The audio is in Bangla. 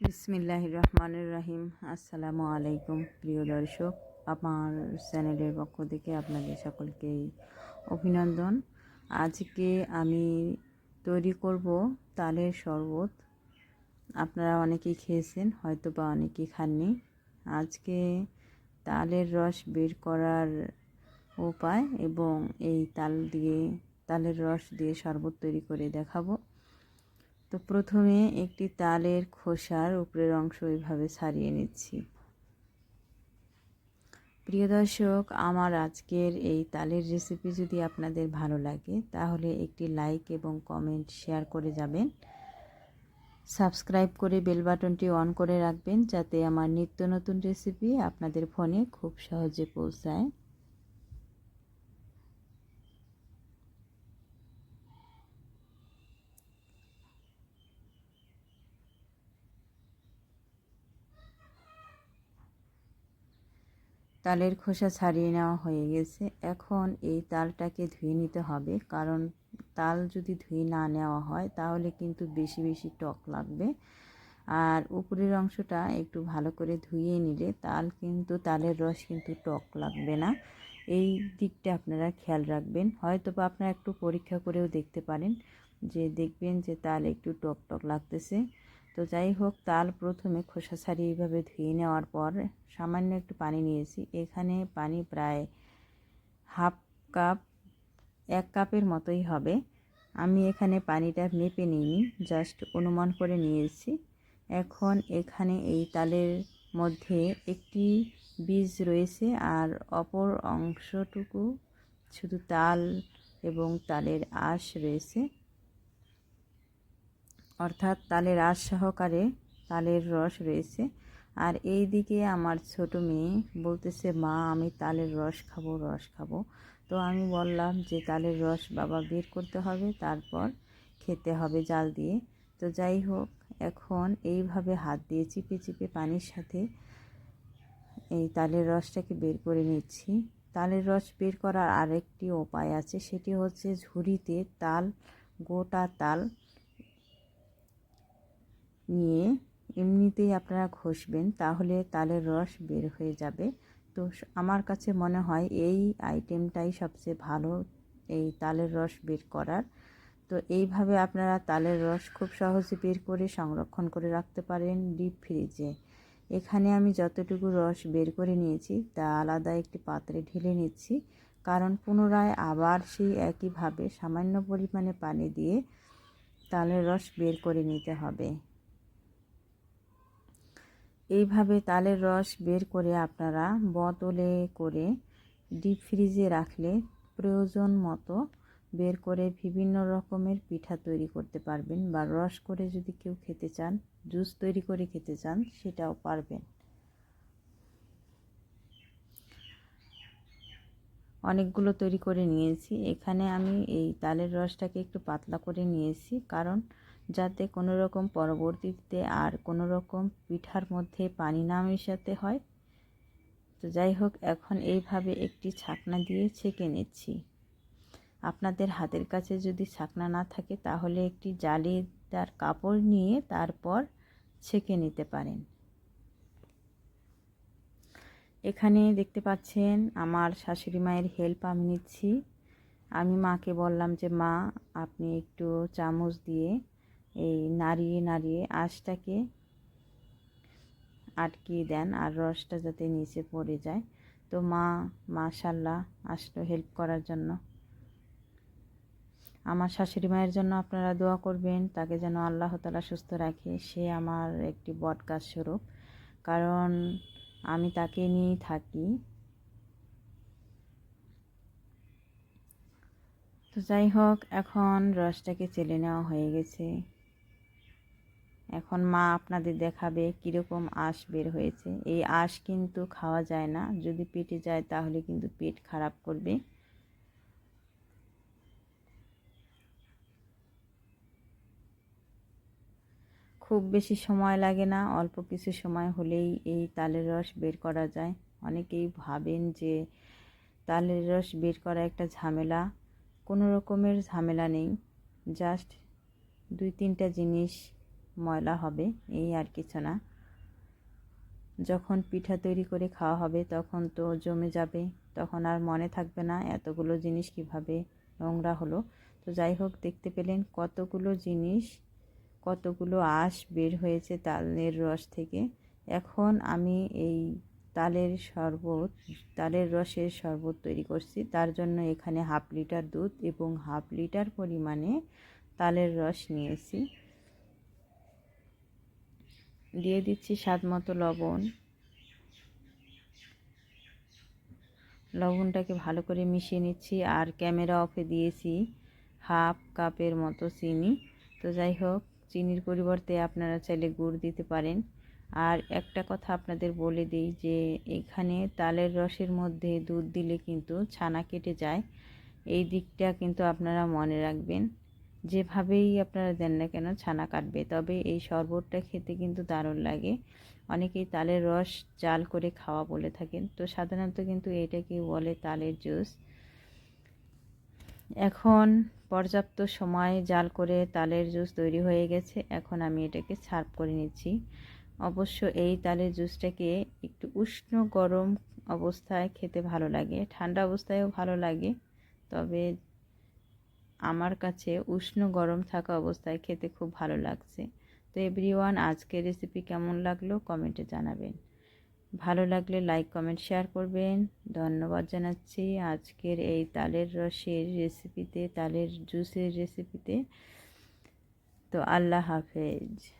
বিসমিল্লাহ রহমানুর রহিম আসসালামু আলাইকুম, প্রিয় দর্শক। আমার চ্যানেলের পক্ষ থেকে আপনাদের সকলকেই অভিনন্দন। আজকে আমি তৈরি করব তালের শরবত। আপনারা অনেকেই খেয়েছেন হয়তো বা অনেকেই খাননি। আজকে তালের রস বের করার উপায় এবং এই তাল দিয়ে, তালের রস দিয়ে শরবত তৈরি করে দেখাবো। তো প্রথমে একটি তালের খোসার উপরের অংশ এইভাবে ছাড়িয়ে নিচ্ছি। প্রিয় দর্শক, আমার আজকের এই তালের রেসিপি যদি আপনাদের ভালো লাগে, তাহলে একটি লাইক এবং কমেন্ট শেয়ার করে যাবেন। সাবস্ক্রাইব করে বেল বাটনটি অন করে রাখবেন, যাতে আমার নিত্য নতুন রেসিপি আপনাদের ফোনে খুব সহজে পৌঁছায়। তালের খোসা ছাড়িয়ে নেওয়া হয়ে গেছে। এখন এই তালটাকে ধুয়ে নিতে হবে। কারণ তাল যদি ধুয়ে না নেওয়া হয়, তাহলে কিন্তু বেশি বেশি টক লাগবে। আর উপরের অংশটা একটু ভালো করে ধুয়ে নিলে তাল কিন্তু, তালের রস কিন্তু টক লাগবে না। এই দিকটা আপনারা খেয়াল রাখবেন। হয়তো বা আপনারা একটু পরীক্ষা করেও দেখতে পারেন যে দেখবেন যে তাল একটু টক টক লাগতেছে। তো যাই হোক, তাল প্রথমে খোসা ছাড়িয়ে এইভাবে ধুয়ে নেওয়ার পর সামান্য একটু পানি নিয়েছি। এখানে পানি প্রায় হাফ কাপ, এক কাপের মতোই হবে। আমি এখানে পানিটা মেপে নিইনি, জাস্ট অনুমান করে নিয়েছি। এখন এখানে এই তালের মধ্যে একটি বীজ রয়েছে আর অপর অংশটুকু শুধু তাল এবং তালের আঁশ রয়েছে। অর্থাৎ তালের আঁশ সহকারে তালের রস রয়েছে। আর এই দিকে আমার ছোট মেয়ে বলতেছে, মা, আমি তালের রস খাব রস খাব। তো আমি বললাম যে, তালের রস বাবা বের করতে হবে, তারপর খেতে হবে জাল দিয়ে। তো যাই হোক, এখন এইভাবে হাত দিয়ে চিপে চিপে পানির সাথে এই তালের রসটাকে বের করে নিচ্ছি। তালের রস বের করার আরেকটি উপায় আছে, সেটি হচ্ছে ঝুড়িতে তাল, গোটা তাল নিয়ে এমনিতেই আপনারা ঘষবেন, তাহলে তালের রস বের হয়ে যাবে। তো আমার কাছে মনে হয় এই আইটেমটাই সবচেয়ে ভালো, এই তালের রস বের করার। তো এইভাবে আপনারা তালের রস খুব সহজে বের করে সংরক্ষণ করে রাখতে পারেন ডিপ ফ্রিজে। এখানে আমি যতটুকু রস বের করে নিয়েছি, তা আলাদা একটি পাত্রে ঢেলে নিচ্ছি। কারণ পুনরায় আবার সেই একইভাবে সামান্য পরিমাণে পানি দিয়ে তালের রস বের করে নিতে হবে। এইভাবে তালের রস বের করে আপনারা বোতলে করে ডিপ ফ্রিজে রাখলে প্রয়োজন মতো বের করে বিভিন্ন রকমের পিঠা তৈরি করতে পারবেন বা রস করে যদি কেউ খেতে চান, জুস তৈরি করে খেতে চান, সেটাও পারবেন। অনেকগুলো তৈরি করে নিয়েছি। এখানে আমি এই তালের রসটাকে একটু পাতলা করে নিয়েছি, কারণ যাতে কোনো রকম পরবর্তীতে আর কোনো রকম পিঠার মধ্যে পানি না মেশাতে হয়। তো যাই হোক, এখন এইভাবে একটি ছাকনা দিয়ে ছেঁকে নিচ্ছি। আপনাদের হাতের কাছে যদি ছাকনা না থাকে, তাহলে একটি জালিদার কাপড় নিয়ে তারপর ছেঁকে নিতে পারেন। এখানে দেখতে পাচ্ছেন, আমার শাশুড়ি মায়ের হেল্প আমি নিচ্ছি। আমি মাকে বললাম যে, মা, আপনি একটু চামচ দিয়ে এই নাড়িয়ে নাড়িয়ে আঁশটাকে আটকিয়ে দেন আর রসটা যাতে নিচে পড়ে যায়। তো মা মাশাল্লাহ আসলো হেল্প করার জন্য। আমার শাশুড়ি মায়ের জন্য আপনারা দোয়া করবেন, তাকে যেন আল্লাহ তালা সুস্থ রাখে। সে আমার একটি বটগাছ স্বরূপ। কারণ আমি তাকে নিয়েই থাকি। তো যাই হোক, এখন রসটাকে চেলে নেওয়া হয়ে গেছে। এখন মা আপনাদের দেখাবে কীরকম আঁশ বের হয়েছে। এই আঁশ কিন্তু খাওয়া যায় না। যদি পেটে যায় তাহলে কিন্তু পেট খারাপ করবে। খুব বেশি সময় লাগে না, অল্প কিছু সময় হলেই এই তালের রস বের করা যায়। অনেকেই ভাবেন যে তালের রস বের করা একটা ঝামেলা। কোনো রকমের ঝামেলা নেই। জাস্ট দুই তিনটা জিনিস ময়লা হবে, এই আর কিছু না। যখন পিঠা তৈরি করে খাওয়া হবে, তখন তো জমে যাবে, তখন আর মনে থাকবে না এতগুলো জিনিস কীভাবে নোংরা হলো। তো যাই হোক, দেখতে পেলেন কতগুলো জিনিস, কতগুলো আঁশ বের হয়েছে তালের রস থেকে। এখন আমি এই তালের শরবত, তালের রসের শরবত তৈরি করছি। তার জন্য এখানে হাফ লিটার দুধ এবং হাফ লিটার পরিমাণে তালের রস নিয়েছি। দিয়ে দিচ্ছি স্বাদ মতো লবণ। লবণটাকে ভালো করে মিশিয়ে নিচ্ছি আর ক্যামেরা অফে দিয়েছি হাফ কাপের মতো চিনি। তো যাই হোক, চিনির পরিবর্তে আপনারা চাইলে গুড় দিতে পারেন। আর একটা কথা আপনাদের বলে দিই যে, এখানে তালের রসের মধ্যে দুধ দিলে কিন্তু ছানা কেটে যায়। এই দিকটা কিন্তু আপনারা মনে রাখবেন। যেভাবেই আপনারা দেন না কেন ছানা কাটবে। তবে এই শরবতটা খেতে কিন্তু দারুণ লাগে। অনেকেই তালের রস জাল করে খাওয়া বলে থাকেন। তো সাধারণত কিন্তু এটাকে বলে তালের জুস। এখন পর্যাপ্ত সময় জাল করে তালের জুস তৈরি হয়ে গেছে। এখন আমি এটাকে সার্ভ করে নিচ্ছি। অবশ্য এই তালের জুসটাকে একটু উষ্ণ গরম অবস্থায় খেতে ভালো লাগে। ঠান্ডা অবস্থায়ও ভালো লাগে। তবে আমার কাছে উষ্ণ গরম থাকা অবস্থায় খেতে খুব ভালো লাগছে। তো এভরিওয়ান, আজকের রেসিপি কেমন লাগল কমেন্টে জানাবেন। ভালো লাগলে লাইক কমেন্ট শেয়ার করবেন। ধন্যবাদ জানাচ্ছি আজকের এই তালের রসের রেসিপিতে তালের জুসের রেসিপিতে তো আল্লাহ হাফেজ।